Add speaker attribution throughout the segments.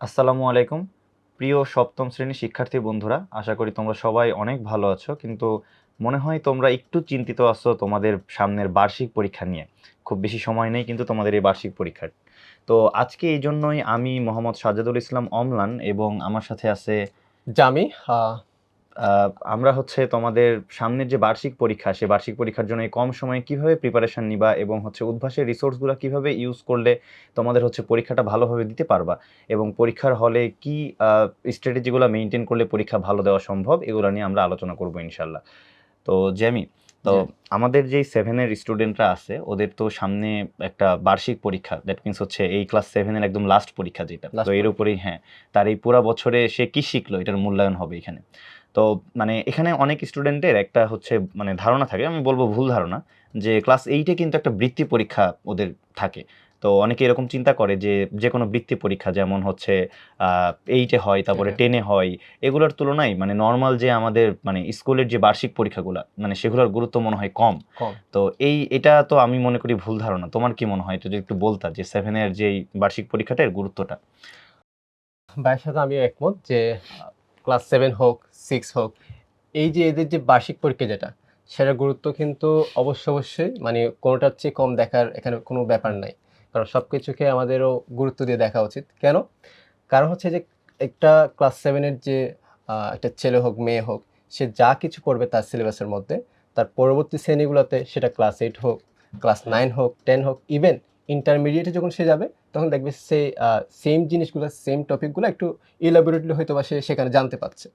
Speaker 1: আসসালামু আলাইকুম। প্রিয় সপ্তম শ্রেণি শিক্ষার্থী বন্ধুরা, আশা করি তোমরা সবাই অনেক ভালো আছো। কিন্তু মনে হয় তোমরা একটু চিন্তিত আছো তোমাদের সামনের বার্ষিক পরীক্ষা নিয়ে। খুব বেশি সময় নেই কিন্তু তোমাদের এই বার্ষিক পরীক্ষার। তো আজকে এই জন্যই আমি মোহাম্মদ সাজাদুল ইসলাম অমলান এবং আমার সাথে আছে
Speaker 2: জামি
Speaker 1: আমরা হচ্ছে তোমাদের সামনের যে বার্ষিক পরীক্ষা সে বার্ষিক পরীক্ষার জন্য কম সময়ে কীভাবে প্রিপারেশন নিবা এবং হচ্ছে উদ্ভাসের রিসোর্সগুলো কীভাবে ইউজ করলে তোমাদের হচ্ছে পরীক্ষাটা ভালোভাবে দিতে পারবা এবং পরীক্ষার হলে কি স্ট্র্যাটেজিগুলো মেনটেন করলে পরীক্ষা ভালো দেওয়া সম্ভব এগুলো নিয়ে আমরা আলোচনা করব ইনশাল্লাহ তো জ্যামি তো আমাদের যেই সেভেনের স্টুডেন্টরা আছে ওদের তো সামনে একটা বার্ষিক পরীক্ষা দ্যাট মিনস হচ্ছে এই ক্লাস সেভেনের একদম লাস্ট পরীক্ষা যেটা। তো এর উপরেই হ্যাঁ তার এই পুরা বছরে সে কি শিখলো এটার মূল্যায়ন হবে এখানে। তো মানে এখানে অনেক স্টুডেন্টের একটা হচ্ছে মানে ধারণা থাকে আমি বলব ভুল ধারণা যে ক্লাস এইটে কিন্তু একটা বৃত্তি পরীক্ষা ওদের থাকে। তো অনেকে এরকম চিন্তা করে যে যে কোনো বৃত্তি পরীক্ষা যেমন হচ্ছে এইটে হয় তারপরে
Speaker 2: হ্যাঁ।
Speaker 1: টেনে হয় এগুলোর তুলনায় মানে নর্মাল যে আমাদের মানে স্কুলের যে বার্ষিক পরীক্ষাগুলো মানে সেগুলোর গুরুত্ব মনে হয় কম। তো এই এটা তো আমি মনে করি ভুল ধারণা। তোমার কি মনে হয়? এটা যদি একটু বলতা যে সেভেনের যেই বার্ষিক পরীক্ষাটার গুরুত্বটা?
Speaker 2: ভাইয়ের সাথে আমিও একমত যে ক্লাস সেভেন হোক, সিক্স হোক, এই যে এদের যে বার্ষিক পরীক্ষা যেটা, সেটার গুরুত্ব কিন্তু অবশ্য অবশ্যই মানে কোনোটার চেয়ে কম দেখার এখানে কোনো ব্যাপার নাই। কারণ সব কিছুকে আমাদেরও গুরুত্ব দিয়ে দেখা উচিত। কেন? কারণ হচ্ছে যে একটা ক্লাস সেভেনের যে একটা ছেলে হোক, মেয়ে হোক, সে যা কিছু পড়বে তার সিলেবাসের মধ্যে, তার পরবর্তী শ্রেণীগুলোতে সেটা ক্লাস এইট হোক, ক্লাস নাইন হোক, টেন হোক, ইভেন ইন্টারমিডিয়েটে যখন সে যাবে, তখন দেখবে সে সেম জিনিসগুলো সেম টপিকগুলো একটু ইলাবোরেটলি হয়তো বা সে সেখানে জানতে পারছে।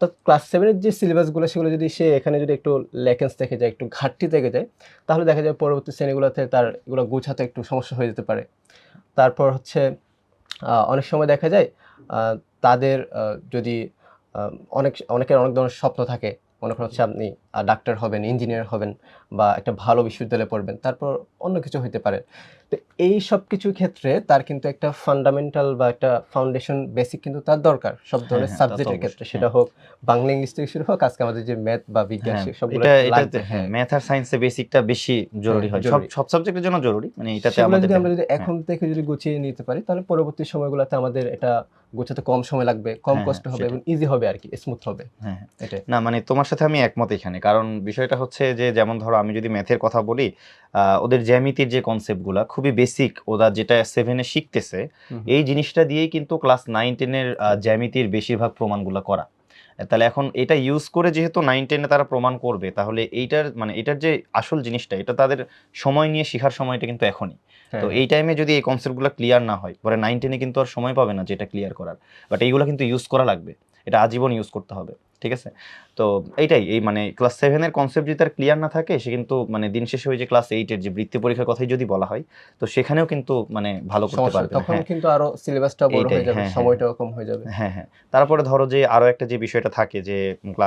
Speaker 2: তো ক্লাস সেভেনের যে সিলেবাসগুলো সেগুলো যদি সে এখানে যদি একটু লেকেন্স থেকে যায়, একটু ঘাটতি থেকে যায়, তাহলে দেখা যায় পরবর্তী শ্রেণীগুলোতে তার এগুলো গুছাতে একটু সমস্যা হয়ে যেতে পারে। তারপর হচ্ছে অনেক সময় দেখা যায় তাদের যদি অনেক, অনেকের অনেক ধরনের স্বপ্ন থাকে। মনে করেন হচ্ছে আপনি ডাক্তার হবেন ইঞ্জিনিয়ার হবেন বা একটা ভালো বিশ্ববিদ্যালয়ে পড়বেন তারপর অন্য কিছু হইতে পারে। তো এই সব কিছুর ক্ষেত্রে তার কিন্তু একটা ফান্ডামেন্টাল বা একটা ফাউন্ডেশন বেসিক কিন্তু তার দরকার সব ধরনের
Speaker 1: হ্যাঁ, তো
Speaker 2: সাবজেক্টের ক্ষেত্রে। সেটা হোক বাংলা ইংলিশ থেকে শুরু হোক আজকে আমাদের যে ম্যাথ বা বিজ্ঞান
Speaker 1: হ্যাঁ,
Speaker 2: সবগুলো
Speaker 1: হ্যাঁ ম্যাথ আর সায়েন্সে বেসিকটা বেশি জরুরি হয়। সব সব সাবজেক্টের জন্য জরুরি মানে এটাতে আমাদের
Speaker 2: যদি আমরা যদি
Speaker 1: হ্যাঁ,
Speaker 2: এখন থেকে যদি গুছিয়ে নিতে পারি তাহলে পরবর্তী সময়গুলোতে আমাদের এটা গোছাতে কম সময় লাগবে কম
Speaker 1: হ্যাঁ,
Speaker 2: কষ্ট
Speaker 1: হ্যাঁ,
Speaker 2: হবে এবং ইজি হবে আর কি স্মুথ হবে।
Speaker 1: হ্যাঁ হ্যাঁ। না মানে তোমার সাথে আমি একমত এখানে কারণ বিষয়টা হচ্ছে যে যেমন ধরো আমি যদি ম্যাথের কথা বলি ওদের জ্যামিতির যে কনসেপ্টগুলো খুবই বেসিক ওরা যেটা সেভেনে শিখতেছে এই জিনিসটা দিয়েই কিন্তু ক্লাস নাইন টেনের জ্যামিতির বেশিরভাগ প্রমাণগুলো করা। তাহলে এখন এটা ইউজ করে যেহেতু নাইন টেনে তারা প্রমাণ করবে তাহলে এইটার মানে এটার যে আসল জিনিসটা এটা তাদের সময় নিয়ে শেখার সময়টা কিন্তু এখনই। তো
Speaker 2: হ্যাঁ।
Speaker 1: এই টাইমে যদি এই কনসেপ্টগুলো ক্লিয়ার না হয় পরে নাইন টেনে কিন্তু আর সময় পাবে না যেটা ক্লিয়ার করার। বাট এইগুলো কিন্তু ইউজ করা লাগবে। এটা আজীবন ইউজ করতে হবে। ঠিক আছে? তো এইটাই এই মানে ক্লাস সেভেনের কনসেপ্ট যদি তার ক্লিয়ার না থাকে সে কিন্তু মানে দিন শেষে ওই যে ক্লাস এইটের যে বৃত্তি পরীক্ষার কথাই যদি বলা হয় তো সেখানেও কিন্তু মানে ভালো করতে পারবে।
Speaker 2: তখন
Speaker 1: হ্যাঁ।
Speaker 2: কিন্তু আরও সিলেবাসটা বড় হয়ে যাবে
Speaker 1: হ্যাঁ, হ্যাঁ।
Speaker 2: সময়টাও কম হয়ে যাবে।
Speaker 1: হ্যাঁ হ্যাঁ। তারপরে ধরো যে আরও একটা যে বিষয়টা থাকে যে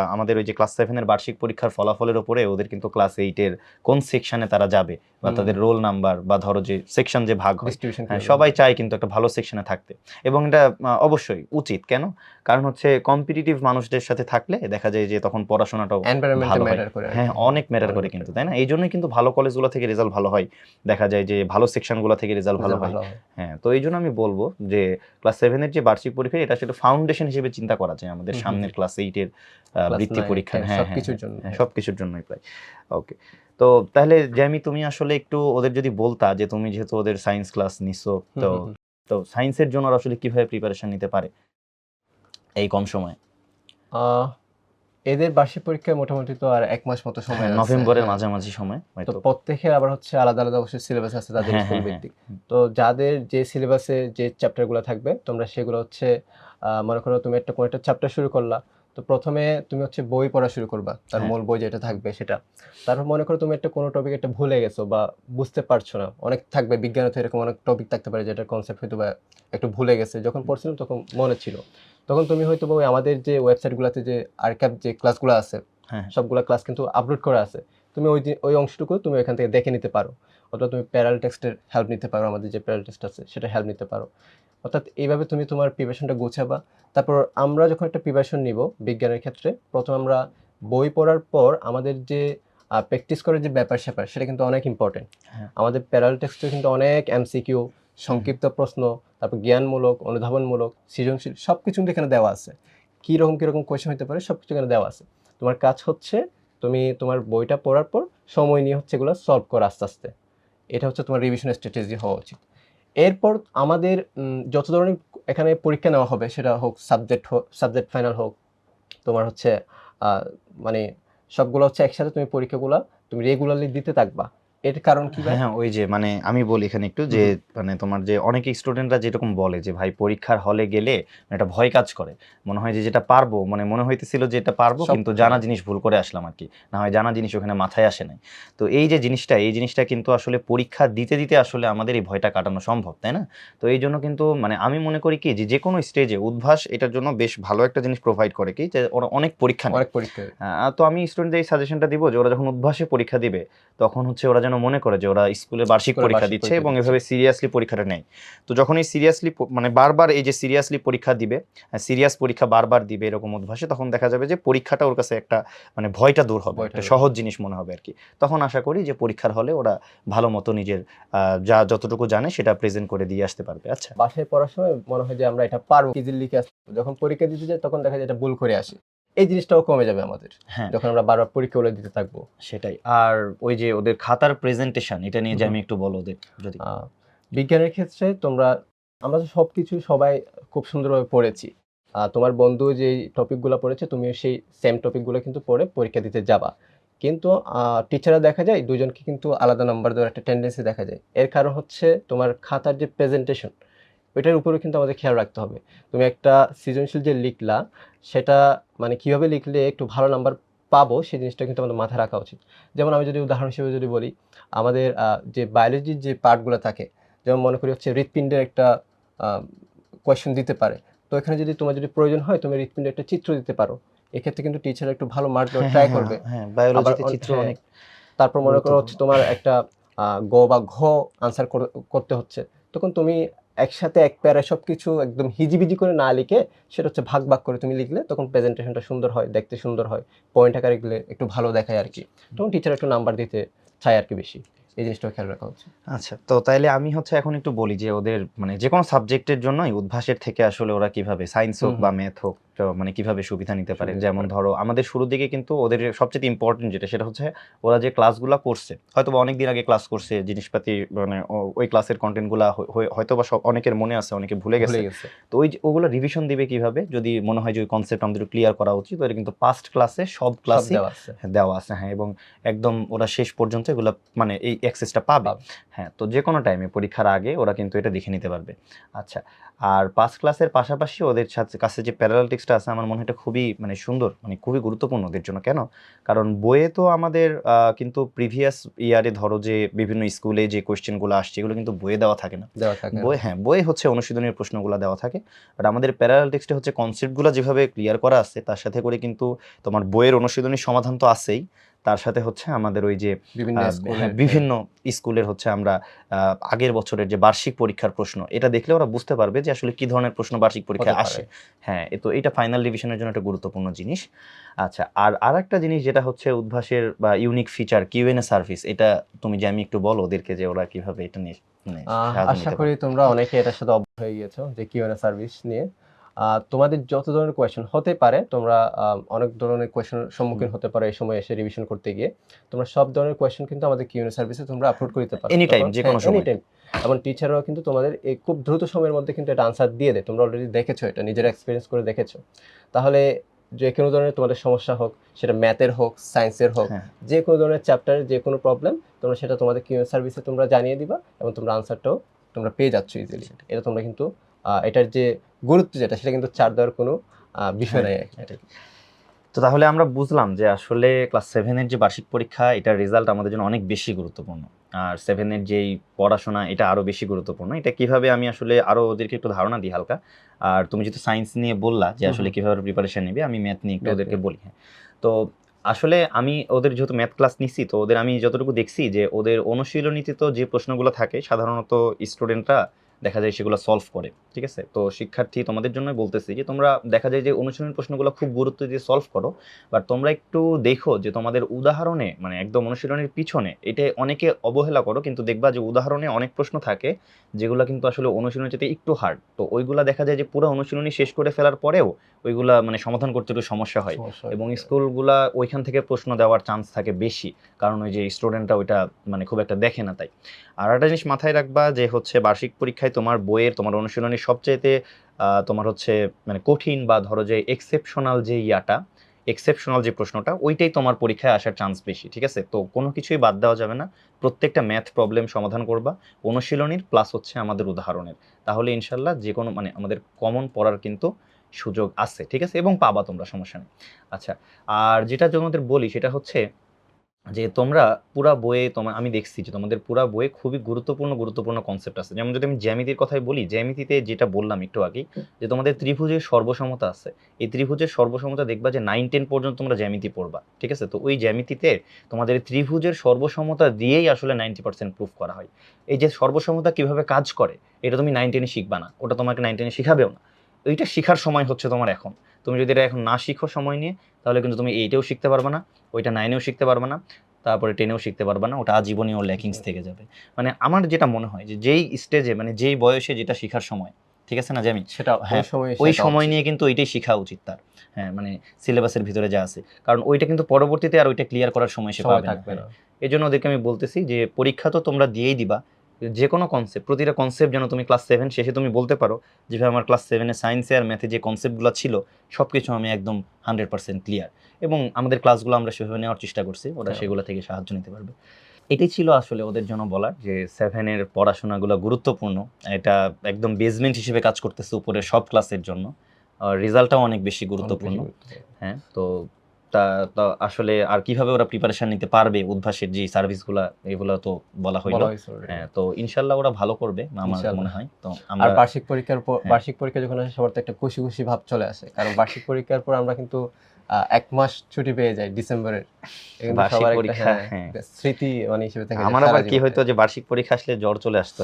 Speaker 1: আমাদের ওই যে ক্লাস সেভেনের বার্ষিক পরীক্ষার ফলাফলের উপরে ওদের কিন্তু ক্লাস এইটের কোন সেকশনে তারা যাবে বা তাদের রোল নাম্বার বা ধরো যে সেকশন যে ভাগ হয় সবাই চায় কিন্তু একটা ভালো সেকশনে থাকতে। এবং এটা অবশ্যই উচিত। কেন? কারণ হচ্ছে কম্পিটিটিভ মানুষদের সাথে থাকলে দেখা যায় যে তখন পড়াশোনাটাও ভালো হয়। হ্যাঁ অনেক ম্যাটার করে কিন্তু তাই না? এই জন্যই কিন্তু ভালো কলেজগুলো থেকে রেজাল্ট ভালো হয়। দেখা যায় যে ভালো সেকশনগুলো থেকে রেজাল্ট ভালো হয়।
Speaker 2: হ্যাঁ।
Speaker 1: তো এই জন্য আমি বলব যে ক্লাস সেভেনের যে বার্ষিক পরীক্ষা এটা সেটা ফাউন্ডেশন হিসেবে চিন্তা করা যায় আমাদের সামনের ক্লাস এইটের বৃত্তি পরীক্ষা হ্যাঁ
Speaker 2: সবকিছুর জন্য।
Speaker 1: সব কিছুর জন্যই প্রায়। ওকে তো তাহলে জ্যামি তুমি আসলে একটু ওদের যদি বলতা যে তুমি যেহেতু ওদের সায়েন্স ক্লাস নিছো তো। তো সায়েন্সের জন্য আসলে কীভাবে প্রিপারেশন নিতে পারে এই কম সময়ে?
Speaker 2: এদের বার্ষিক পরীক্ষা মোটামুটি তো আর এক মাস মতো সময়
Speaker 1: হ্যাঁ,
Speaker 2: আছে।
Speaker 1: নভেম্বরের
Speaker 2: হ্যাঁ।
Speaker 1: মাঝামাঝি সময়
Speaker 2: তো প্রত্যেকের আবার হচ্ছে আলাদা আলাদা অবশ্যই সিলেবাস আছে তাদের
Speaker 1: হ্যাঁ,
Speaker 2: স্কুল
Speaker 1: হ্যাঁ,
Speaker 2: ভিত্তিক তো যাদের যে সিলেবাসে যে চ্যাপ্টারগুলো থাকবে তোমরা সেগুলো হচ্ছে আহ, মনে করো তুমি একটা কোনো একটা চ্যাপ্টার শুরু করলা তো প্রথমে তুমি হচ্ছে বই পড়া শুরু করবা তার
Speaker 1: হ্যাঁ।
Speaker 2: মূল বই যেটা থাকবে সেটা। তারপর মনে করো তুমি একটা কোনো টপিক একটা ভুলে গেছো বা বুঝতে পারছ না অনেক থাকবে বিজ্ঞানে তো এরকম অনেক টপিক থাকতে পারে যেটা কনসেপ্ট হয়তো বা একটু ভুলে গেছে যখন পড়ছিলাম তখন মনে ছিল। তখন তুমি হয়তো ওই আমাদের যে ওয়েবসাইটগুলোতে যে আর্কাইভ যে ক্লাসগুলো আছে
Speaker 1: হ্যাঁ।
Speaker 2: সবগুলা ক্লাস কিন্তু আপলোড করা আছে তুমি ওই যে- ওই অংশটুকু তুমি ওইখান থেকে দেখে নিতে পারো। অথবা তুমি প্যারাল টেক্সটের হেল্প নিতে পারো আমাদের যে প্যারাল টেক্সট আছে সেটা হেল্প নিতে পারো। অর্থাৎ এইভাবে তুমি তোমার প্রিপারেশনটা গোছাবা। তারপর আমরা যখন একটা প্রিপারেশন নিব বিজ্ঞানের ক্ষেত্রে প্রথম আমরা বই পড়ার পর আমাদের যে প্র্যাকটিস করার যে ব্যাপার স্যাপার সেটা কিন্তু অনেক ইম্পর্টেন্ট
Speaker 1: হ্যাঁ।
Speaker 2: আমাদের প্যারাল টেক্সটে কিন্তু অনেক এমসিকিউ সংক্ষিপ্ত প্রশ্ন তারপর জ্ঞানমূলক অনুধাবনমূলক সৃজনশীল সব কিছু কিন্তু এখানে দেওয়া আছে। কীরকম কীরকম কোয়েশন হতে পারে সব কিছু এখানে দেওয়া আছে। তোমার কাজ হচ্ছে তুমি তোমার বইটা পড়ার পর সময় নিয়ে হচ্ছে এগুলো সলভ করো আস্তে আস্তে। এটা হচ্ছে তোমার রিভিশন স্ট্র্যাটেজি হওয়া উচিত। এরপর আমাদের যত ধরনের এখানে পরীক্ষা নেওয়া হবে, সেটা হোক সাবজেক্ট হোক সাবজেক্ট ফাইনাল হোক, তোমার হচ্ছে মানে সবগুলো হচ্ছে একসাথে তুমি পরীক্ষাগুলো তুমি রেগুলারলি দিতে থাকবা। এর কারণ কি
Speaker 1: হ্যাঁ হ্যাঁ ওই যে মানে আমি বলি এখানে একটু যে মানে তোমার যে অনেক স্টুডেন্টরা যেরকম বলে যে ভাই পরীক্ষার হলে গেলে একটা ভয় কাজ করে। মনে হয় যে যেটা পারব মানে মনে হইতেছিল যে এটা পারব কিন্তু জানা জিনিস ভুল করে আসলাম আর কি না হয় জানা জিনিস ওখানে মাথায় আসে নাই। তো এই যে জিনিসটা এই জিনিসটা কিন্তু আসলে পরীক্ষা দিতে দিতে আসলে আমাদের এই ভয়টা কাটানো সম্ভব তাই না? তো এই জন্য কিন্তু মানে আমি মনে করি কি যে যে কোনো স্টেজে উদ্ভাস এটার জন্য বেশ ভালো একটা জিনিস প্রোভাইড করে কি যে ওরা অনেক পরীক্ষা নেয়।
Speaker 2: অনেক পরীক্ষা
Speaker 1: তো আমি স্টুডেন্টদের এই সাজেশনটা দিব যে ওরা যখন উদ্ভাসে পরীক্ষা দিবে তখন হচ্ছে ওরা যেন মনে করে যে ওরা স্কুলে বার্ষিক পরীক্ষা দিচ্ছে এবং এভাবে সিরিয়াসলি পরীক্ষাটা নেয়। তো যখন এই সিরিয়াসলি মানে বারবার এই যে সিরিয়াসলি পরীক্ষা দিবে সিরিয়াস পরীক্ষা বারবার দিবে এরকম উদ্ভাসে তখন দেখা যাবে যে পরীক্ষাটা ওর কাছে একটা মানে ভয়টা দূর হবে। একটা সহজ জিনিস মনে হবে আর কি। তখন আশা করি যে পরীক্ষার হলে ওরা ভালো মতো নিজের যা যতটুকু জানে সেটা প্রেজেন্ট করে দিয়ে আসতে পারবে। আচ্ছা।
Speaker 2: বাসায় পড়ার সময় মনে হয় যে আমরা এটা পারব। ইজিলি লিখে যখন পরীক্ষা দিতে যাই তখন দেখা যায় এটা ভুল করে আসি। এই জিনিসটাও কমে যাবে আমাদের
Speaker 1: হ্যাঁ।
Speaker 2: যখন আমরা বারবার পরীক্ষাগুলো দিতে থাকব।
Speaker 1: সেটাই। আর ওই যে ওদের খাতার প্রেজেন্টেশন এটা নিয়ে যে আমি একটু বলো ওদের যদি।
Speaker 2: বিজ্ঞানের ক্ষেত্রে তোমরা আমরা তো সব কিছু সবাই খুব সুন্দরভাবে পড়েছি। তোমার বন্ধু যে টপিকগুলো পড়েছে তুমিও সেই সেম টপিকগুলো কিন্তু পড়ে পরীক্ষা দিতে যাবা। কিন্তু টিচাররা দেখা যায় দুজনকে কিন্তু আলাদা নাম্বার দেওয়ার একটা টেন্ডেন্সি দেখা যায়। এর কারণ হচ্ছে তোমার খাতার যে প্রেজেন্টেশন ওইটার উপরে কিন্তু আমাদের খেয়াল রাখতে হবে। তুমি একটা সৃজনশীল যে লিখলা সেটা মানে কীভাবে লিখলে একটু ভালো নাম্বার পাবো সেই জিনিসটা কিন্তু আমাদের মাথায় রাখা উচিত। যেমন আমি যদি উদাহরণ হিসেবে যদি বলি আমাদের যে বায়োলজির যে পার্টগুলো থাকে যেমন মনে করি হচ্ছে হৃৎপিণ্ডের একটা কোয়েশ্চেন দিতে পারে। তো এখানে যদি তোমার যদি প্রয়োজন হয় তুমি হৃৎপিণ্ডের একটা চিত্র দিতে পারো। এক্ষেত্রে কিন্তু টিচার একটু ভালো মার্ক দেওয়ার ট্রাই করবে।
Speaker 1: হ্যাঁ চিত্র
Speaker 2: হ্যাঁ,
Speaker 1: অনেক
Speaker 2: তারপর মনে করো হচ্ছে তোমার একটা গ বা ঘ আনসার করতে হচ্ছে। তখন তুমি একসাথে এক প্যারা সব কিছু একদম হিজিবিজি করে না লিখে সেটা হচ্ছে ভাগ ভাগ করে তুমি লিখলে তখন প্রেজেন্টেশনটা সুন্দর হয় দেখতে সুন্দর হয় পয়েন্ট আকারে লিখলে একটু ভালো দেখায় আর কি। তখন টিচার একটু নাম্বার দিতে চায় আর কি বেশি। এই জিনিসটাও খেয়াল রাখা উচিত।
Speaker 1: আচ্ছা তো তাইলে আমি হচ্ছে এখন একটু বলি যে ওদের মানে যে কোনো সাবজেক্টের জন্যই উদ্ভাসের থেকে আসলে ওরা কীভাবে সায়েন্স হোক বা ম্যাথ হোক মানে কীভাবে সুবিধা নিতে পারে? যেমন ধরো আমাদের শুরুর দিকে কিন্তু ওদের সবচেয়ে ইম্পর্টেন্ট যেটা সেটা হচ্ছে ওরা যে ক্লাসগুলো করছে হয়তো বা অনেক দিন আগে ক্লাস করছে জিনিসপাতি মানে ওই ক্লাসের কন্টেন্টগুলো হয়তো বা সব অনেকের মনে আছে অনেকে ভুলে গেছে। তো ওই ওগুলো রিভিশন দিবে কীভাবে? যদি মনে হয় যে ওই কনসেপ্ট আমাদের ক্লিয়ার করা উচিত ওটা কিন্তু পাস্ট ক্লাসে সব ক্লাসে
Speaker 2: দেওয়া আছে।
Speaker 1: হ্যাঁ এবং একদম ওরা শেষ পর্যন্ত এগুলো মানে এই অ্যাক্সেসটা পাবে। হ্যাঁ তো যে কোনো টাইমে পরীক্ষার আগে ওরা কিন্তু এটা দেখে নিতে পারবে। আচ্ছা আর পাস ক্লাসের পাশাপাশি ওদের সাথে কাছে যে প্যারালাল টেক্সটটা আছে আমার মনে হয় এটা খুবই মানে সুন্দর মানে খুবই গুরুত্বপূর্ণ ওদের জন্য। কেন? কারণ বইয়ে তো আমাদের কিন্তু প্রিভিয়াস ইয়ারে ধরো যে বিভিন্ন স্কুলে যে কোয়েশ্চেনগুলো আসছে এগুলো কিন্তু বইয়ে দেওয়া থাকে না। বই হ্যাঁ বই হচ্ছে অনুশীলনের প্রশ্নগুলো দেওয়া থাকে। বাট আমাদের প্যারাল টেক্সটে হচ্ছে কনসেপ্টগুলো যেভাবে ক্লিয়ার করা আছে তার সাথে করে কিন্তু তোমার বইয়ের অনুশীলনের সমাধান তো আছেই। তার সাথে হচ্ছে আমাদের ওই যে
Speaker 2: বিভিন্ন
Speaker 1: হ্যাঁ, বিভিন্ন স্কুলের হচ্ছে আমরা আগের বছরের যে বার্ষিক পরীক্ষার প্রশ্ন এটা দেখলে ওরা বুঝতে পারবে যে আসলে কি ধরনের প্রশ্ন বার্ষিক পরীক্ষায় আসে। হ্যাঁ তো এটা ফাইনাল রিভিশনের জন্য একটা গুরুত্বপূর্ণ জিনিস। আচ্ছা আর আর একটা জিনিস যেটা হচ্ছে উদ্ভাসের বা ইউনিক ফিচার কিউএনএ সার্ভিস এটা তুমি যে আমি একটু বলো ওদেরকে যে ওরা কীভাবে এটা নিয়ে মানে
Speaker 2: আশা করি তোমরা অনেকে এটার সাথে অভ্যস্ত হয়ে গিয়েছো যে কিউএনএ সার্ভিস নিয়ে। তোমাদের যত ধরনের কোয়েশ্চেন হতে পারে তোমরা অনেক ধরনের কোয়েশনের সম্মুখীন হতে পারো এই সময় এসে রিভিশন করতে গিয়ে। তোমরা সব ধরনের কোয়েশ্চেন কিন্তু আমাদের কিউএনএ সার্ভিসে তোমরা আপলোড করতে পারো।
Speaker 1: Anytime,
Speaker 2: তখন-
Speaker 1: যে কোনো সময়।
Speaker 2: এবং টিচাররাও কিন্তু তোমাদের এই খুব দ্রুত সময়ের মধ্যে কিন্তু এটা আনসার দিয়ে দেয়। তোমরা অলরেডি দেখেছ এটা নিজের এক্সপিরিয়েন্স করে দেখেছ। তাহলে যে কোনো ধরনের তোমাদের সমস্যা হোক সেটা ম্যাথের হোক সায়েন্সের হোক
Speaker 1: হ্যাঁ।
Speaker 2: যে কোনো ধরনের চ্যাপ্টারের যে কোনো প্রবলেম তোমরা সেটা তোমাদের কিউএন সার্ভিসে তোমরা জানিয়ে দিবা এবং তোমরা আনসারটাও তোমরা পেয়ে যাচ্ছ ইজিলি এটা তোমরা কিন্তু এটার যে গুরুত্ব যেটা সেটা কিন্তু চার দেওয়ার কোনো বিষয় নাই
Speaker 1: তো তাহলে আমরা বুঝলাম যে আসলে ক্লাস সেভেনের যে বার্ষিক পরীক্ষা এটার রেজাল্ট আমাদের জন্য অনেক বেশি গুরুত্বপূর্ণ। আর সেভেনের যেই পড়াশোনা এটা আরও বেশি গুরুত্বপূর্ণ। এটা কীভাবে আমি আসলে আরও ওদেরকে একটু ধারণা দিই হালকা। আর তুমি যেহেতু সায়েন্স নিয়ে বললা যে আসলে। কীভাবে প্রিপারেশন নিবে আমি ম্যাথ নিয়ে একটু ওদেরকে বলি হ্যাঁ। তো আসলে আমি ওদের যেহেতু ম্যাথ ক্লাস নিচ্ছি তো ওদের আমি যতটুকু দেখছি যে ওদের অনুশীলনীতে তো যে প্রশ্নগুলো থাকে সাধারণত স্টুডেন্টরা দেখা যায় সেগুলো সলভ করে ঠিক আছে? তো শিক্ষার্থী তোমাদের জন্য বলতেছি যে তোমরা দেখা যায় যে অনুশীলনী প্রশ্নগুলো খুব গুরুত্ব দিয়ে সলভ করো বাট তোমরা একটু দেখো যে তোমাদের উদাহরণে মানে একদম অনুশীলনের পিছনে এটা অনেকে অবহেলা করো কিন্তু দেখবা যে উদাহরণে অনেক প্রশ্ন থাকে যেগুলো কিন্তু আসলে অনুশীলনের চেয়ে একটু হার্ড তো ওইগুলা দেখা যায় যে পুরো অনুশীলনী শেষ করে ফেলার পরেও ওইগুলা মানে সমাধান করতে একটু সমস্যা হয়। এবং
Speaker 2: হতে
Speaker 1: স্কুলগুলা ওইখান থেকে প্রশ্ন দেওয়ার চান্স থাকে বেশি কারণ ওই যে স্টুডেন্টরা ওইটা মানে খুব একটা দেখে না তাই। আর একটা জিনিস মাথায় রাখবা যে হচ্ছে বার্ষিক পরীক্ষায় তোমার বইয়ের, তোমার অনুশীলনের সবচাইতে তোমার হচ্ছে মানে কঠিন বা ধরো যে এক্সেপশনাল যে ইয়াটা এক্সেপশনাল যে প্রশ্নটা, ওইটাই তোমার পরীক্ষায় আসার চান্স বেশি, ঠিক আছে? তো কোনো কিছুই বাদ দেওয়া যাবে না। প্রত্যেকটা ম্যাথ প্রবলেম সমাধান করবা, অনুশীলনীর প্লাস হচ্ছে আমাদের উদাহরণের। তাহলে ইনশাল্লাহ যে কোনো মানে আমাদের কমন পড়ার কিন্তু সুযোগ আছে, ঠিক আছে? এবং পাবা তোমরা, সমস্যা নেই। আচ্ছা আর যেটা তোমাদের বলি, সেটা হচ্ছে যে তোমরা পুরা বইয়ে তোমার আমি দেখছি যে তোমাদের পুরা বইয়ে খুবই গুরুত্বপূর্ণ গুরুত্বপূর্ণ কনসেপ্ট আছে। যেমন যদি আমি জ্যামিতির কথাই বলি জ্যামিতিতে যেটা বললাম একটু আগেই যে তোমাদের ত্রিভুজের সর্বসমতা আছে। এই ত্রিভুজের সর্বসমতা দেখবা যে নাইন টেন পর্যন্ত তোমরা জ্যামিতি পড়বা ঠিক আছে? তো ওই জ্যামিতিতে তোমাদের ত্রিভুজের সর্বসমতা দিয়েই আসলে নাইনটি পার্সেন্ট প্রুফ করা হয়। এই যে সর্বসমতা কীভাবে কাজ করে এটা তুমি নাইন টেনে শিখবা না। ওটা তোমাকে নাইন টেনে শিখাবেও না। ওইটা শেখার সময় হচ্ছে তোমার এখন। তুমি যদি এটা এখন না শিখো সময় নিয়ে তাহলে কিন্তু তুমি এইটাও শিখতে পারবে না ওইটা নাইনেও শিখতে পারবে না তারপরে টেনেও শিখতে পারবে না ওটা আজীবনীয় ল্যাকিংস থেকে যাবে। মানে আমার যেটা মনে হয় যে যেই স্টেজে মানে যেই বয়সে যেটা শেখার সময় ঠিক আছে না যে আমি
Speaker 2: সেটা
Speaker 1: হ্যাঁ,
Speaker 2: ওই সময়
Speaker 1: ওই সময় নিয়ে কিন্তু ওইটাই শেখা উচিত তার। হ্যাঁ মানে সিলেবাসের ভিতরে যা আছে। কারণ ওইটা কিন্তু পরবর্তীতে আর ওইটা ক্লিয়ার করার সময় সে পাবে
Speaker 2: থাকবে না।
Speaker 1: এই জন্য ওদেরকে আমি বলতেছি যে পরীক্ষা তো তোমরা দিয়েই দিবা যে কোনো কনসেপ্ট প্রতিটা কনসেপ্ট যেন তুমি ক্লাস সেভেন শেষে তুমি বলতে পারো যেভাবে আমার ক্লাস সেভেনে সায়েন্সে আর ম্যাথে যে কনসেপ্টগুলো ছিল সব কিছু আমি একদম হান্ড্রেড পার্সেন্ট ক্লিয়ার এবং আমাদের ক্লাসগুলো আমরা সেভাবে নেওয়ার চেষ্টা করছি ওরা
Speaker 2: হ্যাঁ।
Speaker 1: সেগুলো থেকে সাহায্য নিতে পারবে। এটাই ছিল আসলে ওদের জন্য বলার যে সেভেনের পড়াশোনাগুলো গুরুত্বপূর্ণ। এটা একদম বেসমেন্ট হিসেবে কাজ করতেছে উপরে সব ক্লাসের জন্য। আর রেজাল্টটাও অনেক বেশি গুরুত্বপূর্ণ। হ্যাঁ তো তা তা আসলে আর কীভাবে ওরা প্রিপারেশন নিতে পারবে উদ্ভাসের যে সার্ভিসগুলো এগুলো তো বলা হইল। হ্যাঁ তো ইনশাল্লাহ ওরা ভালো করবে আমার মনে হয় তো
Speaker 2: আর
Speaker 1: আমরা
Speaker 2: বার্ষিক পরীক্ষার পর
Speaker 1: হ্যাঁ।
Speaker 2: বার্ষিক পরীক্ষা যখন আসে সবার তো একটা খুশি খুশি ভাব চলে আসে কারণ বার্ষিক পরীক্ষার পর আমরা কিন্তু এক মাস ছুটি পেয়ে যাই ডিসেম্বরের
Speaker 1: বার্ষিক পরীক্ষা,
Speaker 2: হ্যাঁ,
Speaker 1: হ্যাঁ।
Speaker 2: স্মৃতি মানে হিসেবে থেকে যায়
Speaker 1: আমার আবার কি। হয়তো যে বার্ষিক পরীক্ষা আসলে জ্বর চলে আসতো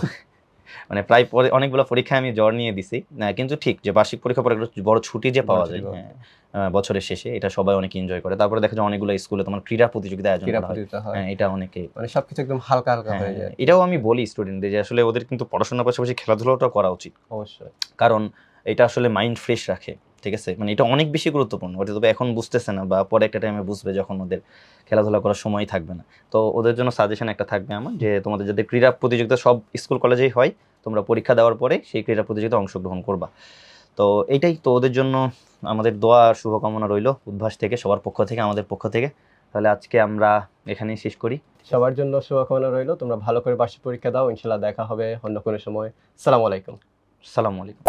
Speaker 1: মানে প্রায় পরে অনেকগুলো পরীক্ষায় আমি জ্বর নিয়ে দিছি। না, কিন্তু ঠিক যে বার্ষিক পরীক্ষা পরে একটা বড় ছুটি যে পাওয়া যায় হ্যাঁ বছরের শেষে এটা সবাই অনেক এনজয় করে। তারপরে দেখা যায় অনেকগুলো স্কুলে তোমার ক্রীড়া প্রতিযোগিতা আয়োজন করা হয়।
Speaker 2: হয়।
Speaker 1: হ্যাঁ এটা অনেকে
Speaker 2: মানে সবকিছু একদম হালকা হালকা
Speaker 1: হ্যাঁ,
Speaker 2: হয়ে যায়।
Speaker 1: এটাও আমি বলি স্টুডেন্টদের যে আসলে ওদের কিন্তু পড়াশোনার পাশাপাশি খেলাধুলাটাও করা উচিত।
Speaker 2: অবশ্যই।
Speaker 1: কারণ এটা আসলে মাইন্ড ফ্রেশ রাখে। ঠিক আছে? মানে এটা অনেক বেশি গুরুত্বপূর্ণ। ওটা তবে এখন বুঝতেছে না বা পরে একটা টাইমে বুঝবে যখন ওদের খেলাধুলা করার সময় থাকবে না। তো ওদের জন্য সাজেশন একটা থাকবে আমার যে তোমাদের যাদের ক্রীড়া প্রতিযোগিতা সব স্কুল কলেজেই হয় তোমরা পরীক্ষা দেওয়ার পরে সেই ক্রীড়া প্রতিযোগিতা অংশগ্রহণ করবা। তো এইটাই তো ওদের জন্য আমাদের দোয়া আর শুভকামনা রইল উদ্ভাস থেকে সবার পক্ষ থেকে আমাদের পক্ষ থেকে। তাহলে আজকে আমরা এখানেই শেষ করি।
Speaker 2: সবার জন্য শুভকামনা রইল। তোমরা ভালো করে বার্ষিক পরীক্ষা দাও। ইনশাল্লাহ দেখা হবে অন্য কোনো সময়। সালাম আলাইকুম।
Speaker 1: সালামু আলাইকুম।